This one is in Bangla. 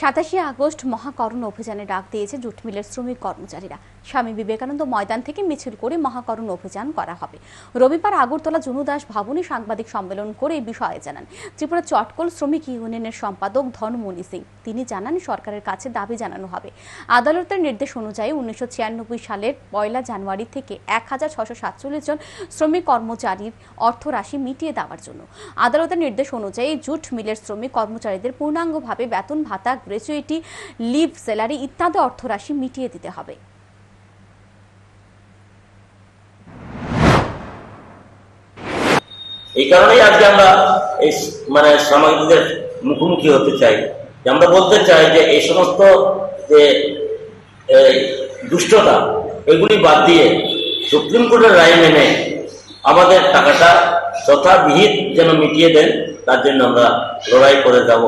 সাতাশে আগস্ট মহাকরণ অভিযানে ডাক দিয়েছে জুট মিলের শ্রমিক কর্মচারীরা। স্বামী বিবেকানন্দ ময়দান থেকে মিছিল করে মহাকরণ অভিযান করা হবে। রবিবার আগরতলা জুনুদাস ভবনে সাংবাদিক সম্মেলন করে এই বিষয়ে জানান। ত্রিপুরা চটকল শ্রমিক ইউনিয়নের সম্পাদক ধনমণি সিং। তিনি জানান, সরকারের কাছে দাবি জানানো হবে। আদালতের নির্দেশ অনুযায়ী উনিশশো ছিয়ানব্বই সালের পয়লা জানুয়ারি থেকে এক হাজার ছশো সাতচল্লিশ জন শ্রমিক কর্মচারীর অর্থরাশি মিটিয়ে দেওয়ার জন্য। আদালতের নির্দেশ অনুযায়ী জুট মিলের শ্রমিক কর্মচারীদের পূর্ণাঙ্গভাবে বেতন ভাতা গ্র্যাচুইটি লিভ স্যালারি ইত্যাদি অর্থরাশি মিটিয়ে দিতে হবে। এই কারণেই আজকে আমরা এই মানে সাংবাদিকদের মুখোমুখি হতে চাই। আমরা বলতে চাই যে এই সমস্ত যে দুষ্টতা, এগুলি বাদ দিয়ে সুপ্রিম কোর্টের রায় মেনে আমাদের টাকাটা যথাবিহিত যেন মিটিয়ে দেন, তার জন্য আমরা লড়াই করে যাব।